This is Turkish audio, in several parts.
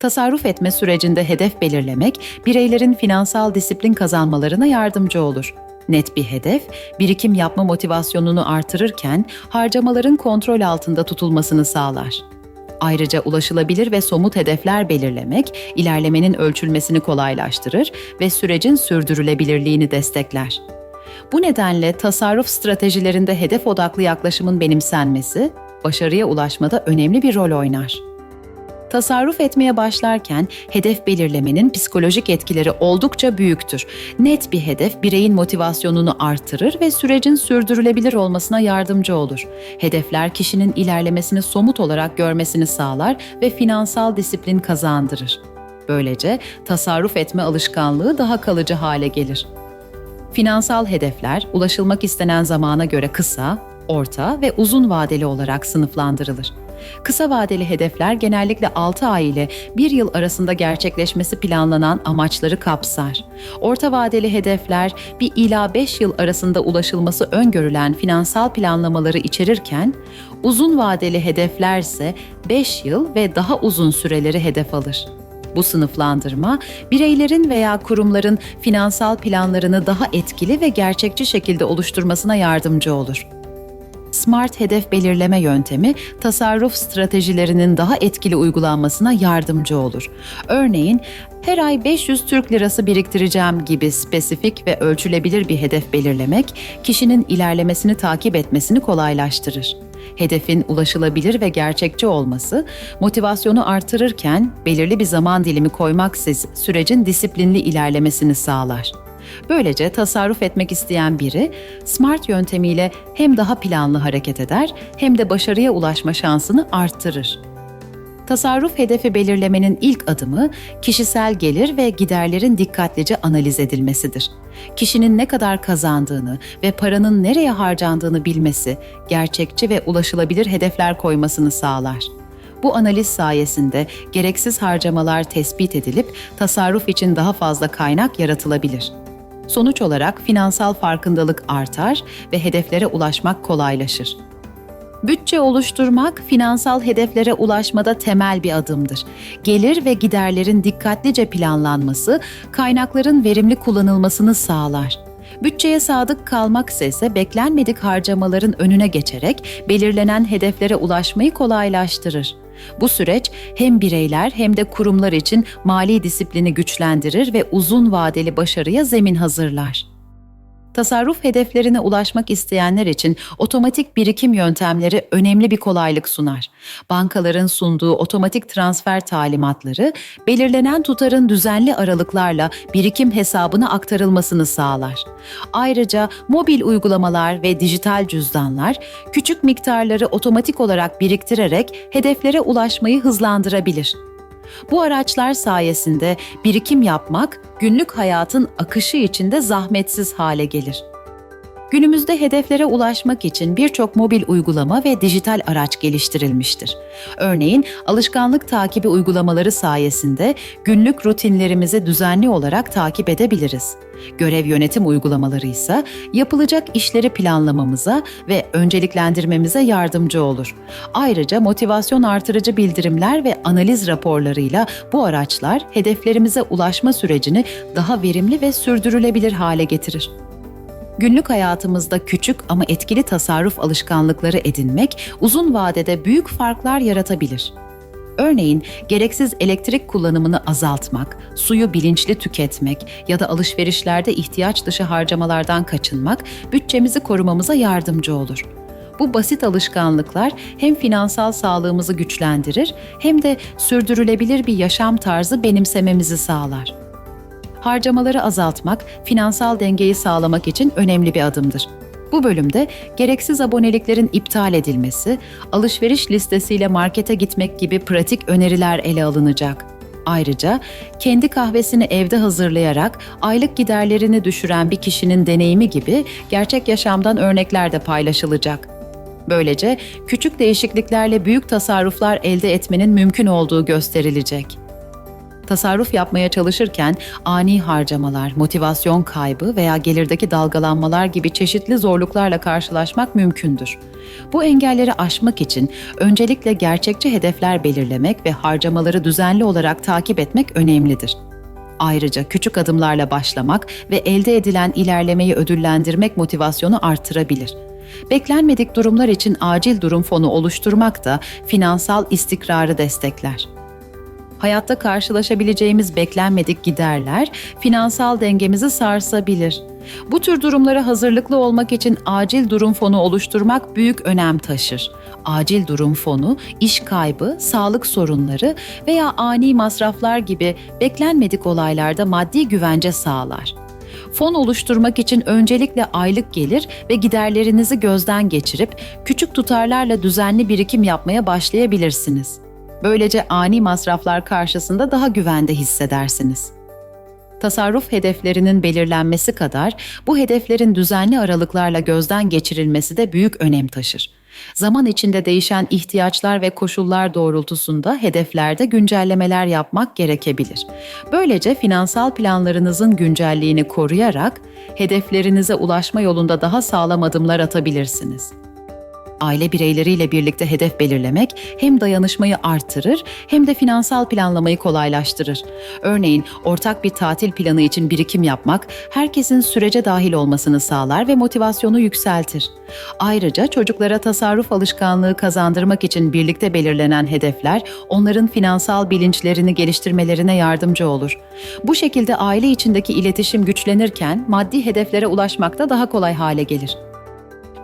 Tasarruf etme sürecinde hedef belirlemek, bireylerin finansal disiplin kazanmalarına yardımcı olur. Net bir hedef, birikim yapma motivasyonunu artırırken harcamaların kontrol altında tutulmasını sağlar. Ayrıca ulaşılabilir ve somut hedefler belirlemek, ilerlemenin ölçülmesini kolaylaştırır ve sürecin sürdürülebilirliğini destekler. Bu nedenle tasarruf stratejilerinde hedef odaklı yaklaşımın benimsenmesi, başarıya ulaşmada önemli bir rol oynar. Tasarruf etmeye başlarken hedef belirlemenin psikolojik etkileri oldukça büyüktür. Net bir hedef bireyin motivasyonunu artırır ve sürecin sürdürülebilir olmasına yardımcı olur. Hedefler kişinin ilerlemesini somut olarak görmesini sağlar ve finansal disiplin kazandırır. Böylece tasarruf etme alışkanlığı daha kalıcı hale gelir. Finansal hedefler ulaşılmak istenen zamana göre kısa, orta ve uzun vadeli olarak sınıflandırılır. Kısa vadeli hedefler genellikle 6 ay ile 1 yıl arasında gerçekleşmesi planlanan amaçları kapsar. Orta vadeli hedefler 1 ila 5 yıl arasında ulaşılması öngörülen finansal planlamaları içerirken, uzun vadeli hedefler ise 5 yıl ve daha uzun süreleri hedef alır. Bu sınıflandırma, bireylerin veya kurumların finansal planlarını daha etkili ve gerçekçi şekilde oluşturmasına yardımcı olur. Smart hedef belirleme yöntemi tasarruf stratejilerinin daha etkili uygulanmasına yardımcı olur. Örneğin her ay 500 Türk lirası biriktireceğim gibi spesifik ve ölçülebilir bir hedef belirlemek kişinin ilerlemesini takip etmesini kolaylaştırır. Hedefin ulaşılabilir ve gerçekçi olması, motivasyonu artırırken belirli bir zaman dilimi koymaksız sürecin disiplinli ilerlemesini sağlar. Böylece tasarruf etmek isteyen biri SMART yöntemiyle hem daha planlı hareket eder hem de başarıya ulaşma şansını arttırır. Tasarruf hedefi belirlemenin ilk adımı kişisel gelir ve giderlerin dikkatlice analiz edilmesidir. Kişinin ne kadar kazandığını ve paranın nereye harcandığını bilmesi, gerçekçi ve ulaşılabilir hedefler koymasını sağlar. Bu analiz sayesinde gereksiz harcamalar tespit edilip tasarruf için daha fazla kaynak yaratılabilir. Sonuç olarak finansal farkındalık artar ve hedeflere ulaşmak kolaylaşır. Bütçe oluşturmak finansal hedeflere ulaşmada temel bir adımdır. Gelir ve giderlerin dikkatlice planlanması, kaynakların verimli kullanılmasını sağlar. Bütçeye sadık kalmak ise beklenmedik harcamaların önüne geçerek belirlenen hedeflere ulaşmayı kolaylaştırır. Bu süreç hem bireyler hem de kurumlar için mali disiplini güçlendirir ve uzun vadeli başarıya zemin hazırlar. Tasarruf hedeflerine ulaşmak isteyenler için otomatik birikim yöntemleri önemli bir kolaylık sunar. Bankaların sunduğu otomatik transfer talimatları belirlenen tutarın düzenli aralıklarla birikim hesabına aktarılmasını sağlar. Ayrıca mobil uygulamalar ve dijital cüzdanlar küçük miktarları otomatik olarak biriktirerek hedeflere ulaşmayı hızlandırabilir. Bu araçlar sayesinde birikim yapmak günlük hayatın akışı içinde zahmetsiz hale gelir. Günümüzde hedeflere ulaşmak için birçok mobil uygulama ve dijital araç geliştirilmiştir. Örneğin alışkanlık takibi uygulamaları sayesinde günlük rutinlerimizi düzenli olarak takip edebiliriz. Görev yönetim uygulamaları ise yapılacak işleri planlamamıza ve önceliklendirmemize yardımcı olur. Ayrıca motivasyon artırıcı bildirimler ve analiz raporlarıyla bu araçlar hedeflerimize ulaşma sürecini daha verimli ve sürdürülebilir hale getirir. Günlük hayatımızda küçük ama etkili tasarruf alışkanlıkları edinmek uzun vadede büyük farklar yaratabilir. Örneğin gereksiz elektrik kullanımını azaltmak, suyu bilinçli tüketmek ya da alışverişlerde ihtiyaç dışı harcamalardan kaçınmak bütçemizi korumamıza yardımcı olur. Bu basit alışkanlıklar hem finansal sağlığımızı güçlendirir hem de sürdürülebilir bir yaşam tarzı benimsememizi sağlar harcamaları azaltmak, finansal dengeyi sağlamak için önemli bir adımdır. Bu bölümde gereksiz aboneliklerin iptal edilmesi, alışveriş listesiyle markete gitmek gibi pratik öneriler ele alınacak. Ayrıca kendi kahvesini evde hazırlayarak aylık giderlerini düşüren bir kişinin deneyimi gibi gerçek yaşamdan örnekler de paylaşılacak. Böylece küçük değişikliklerle büyük tasarruflar elde etmenin mümkün olduğu gösterilecek. Tasarruf yapmaya çalışırken ani harcamalar, motivasyon kaybı veya gelirdeki dalgalanmalar gibi çeşitli zorluklarla karşılaşmak mümkündür. Bu engelleri aşmak için öncelikle gerçekçi hedefler belirlemek ve harcamaları düzenli olarak takip etmek önemlidir. Ayrıca küçük adımlarla başlamak ve elde edilen ilerlemeyi ödüllendirmek motivasyonu artırabilir. Beklenmedik durumlar için acil durum fonu oluşturmak da finansal istikrarı destekler. Hayatta karşılaşabileceğimiz beklenmedik giderler finansal dengemizi sarsabilir. Bu tür durumlara hazırlıklı olmak için acil durum fonu oluşturmak büyük önem taşır. Acil durum fonu, iş kaybı, sağlık sorunları veya ani masraflar gibi beklenmedik olaylarda maddi güvence sağlar. Fon oluşturmak için öncelikle aylık gelir ve giderlerinizi gözden geçirip küçük tutarlarla düzenli birikim yapmaya başlayabilirsiniz. Böylece ani masraflar karşısında daha güvende hissedersiniz. Tasarruf hedeflerinin belirlenmesi kadar bu hedeflerin düzenli aralıklarla gözden geçirilmesi de büyük önem taşır. Zaman içinde değişen ihtiyaçlar ve koşullar doğrultusunda hedeflerde güncellemeler yapmak gerekebilir. Böylece finansal planlarınızın güncelliğini koruyarak hedeflerinize ulaşma yolunda daha sağlam adımlar atabilirsiniz aile bireyleriyle birlikte hedef belirlemek hem dayanışmayı artırır hem de finansal planlamayı kolaylaştırır. Örneğin ortak bir tatil planı için birikim yapmak herkesin sürece dahil olmasını sağlar ve motivasyonu yükseltir. Ayrıca çocuklara tasarruf alışkanlığı kazandırmak için birlikte belirlenen hedefler onların finansal bilinçlerini geliştirmelerine yardımcı olur. Bu şekilde aile içindeki iletişim güçlenirken maddi hedeflere ulaşmak da daha kolay hale gelir.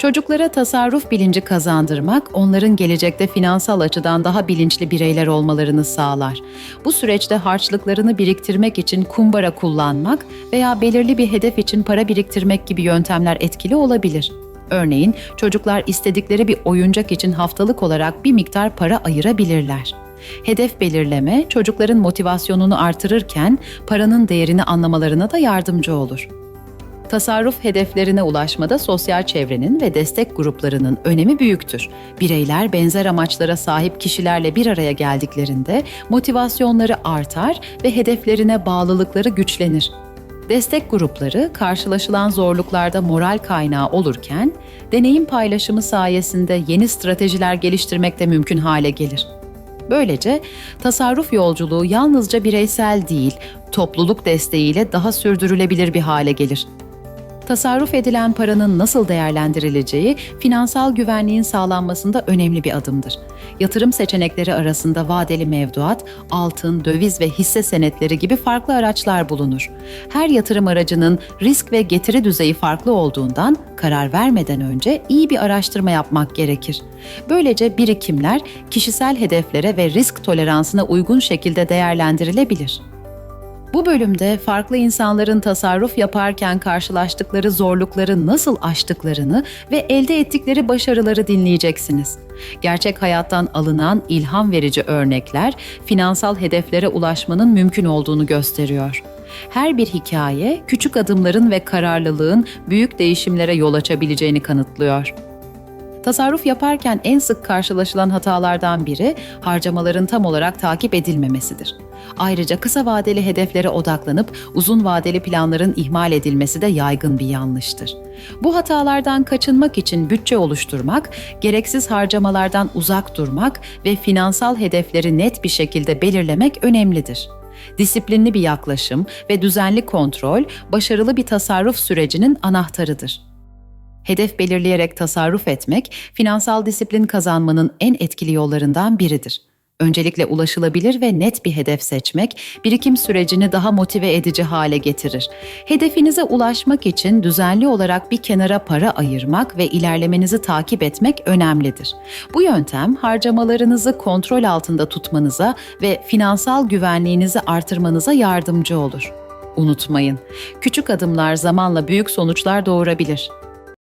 Çocuklara tasarruf bilinci kazandırmak, onların gelecekte finansal açıdan daha bilinçli bireyler olmalarını sağlar. Bu süreçte harçlıklarını biriktirmek için kumbara kullanmak veya belirli bir hedef için para biriktirmek gibi yöntemler etkili olabilir. Örneğin çocuklar istedikleri bir oyuncak için haftalık olarak bir miktar para ayırabilirler. Hedef belirleme çocukların motivasyonunu artırırken paranın değerini anlamalarına da yardımcı olur. Tasarruf hedeflerine ulaşmada sosyal çevrenin ve destek gruplarının önemi büyüktür. Bireyler benzer amaçlara sahip kişilerle bir araya geldiklerinde motivasyonları artar ve hedeflerine bağlılıkları güçlenir. Destek grupları karşılaşılan zorluklarda moral kaynağı olurken, deneyim paylaşımı sayesinde yeni stratejiler geliştirmek de mümkün hale gelir. Böylece tasarruf yolculuğu yalnızca bireysel değil, topluluk desteğiyle daha sürdürülebilir bir hale gelir tasarruf edilen paranın nasıl değerlendirileceği finansal güvenliğin sağlanmasında önemli bir adımdır. Yatırım seçenekleri arasında vadeli mevduat, altın, döviz ve hisse senetleri gibi farklı araçlar bulunur. Her yatırım aracının risk ve getiri düzeyi farklı olduğundan karar vermeden önce iyi bir araştırma yapmak gerekir. Böylece birikimler kişisel hedeflere ve risk toleransına uygun şekilde değerlendirilebilir. Bu bölümde farklı insanların tasarruf yaparken karşılaştıkları zorlukları nasıl aştıklarını ve elde ettikleri başarıları dinleyeceksiniz. Gerçek hayattan alınan ilham verici örnekler finansal hedeflere ulaşmanın mümkün olduğunu gösteriyor. Her bir hikaye küçük adımların ve kararlılığın büyük değişimlere yol açabileceğini kanıtlıyor. Tasarruf yaparken en sık karşılaşılan hatalardan biri harcamaların tam olarak takip edilmemesidir. Ayrıca kısa vadeli hedeflere odaklanıp uzun vadeli planların ihmal edilmesi de yaygın bir yanlıştır. Bu hatalardan kaçınmak için bütçe oluşturmak, gereksiz harcamalardan uzak durmak ve finansal hedefleri net bir şekilde belirlemek önemlidir. Disiplinli bir yaklaşım ve düzenli kontrol başarılı bir tasarruf sürecinin anahtarıdır. Hedef belirleyerek tasarruf etmek, finansal disiplin kazanmanın en etkili yollarından biridir. Öncelikle ulaşılabilir ve net bir hedef seçmek, birikim sürecini daha motive edici hale getirir. Hedefinize ulaşmak için düzenli olarak bir kenara para ayırmak ve ilerlemenizi takip etmek önemlidir. Bu yöntem harcamalarınızı kontrol altında tutmanıza ve finansal güvenliğinizi artırmanıza yardımcı olur. Unutmayın, küçük adımlar zamanla büyük sonuçlar doğurabilir.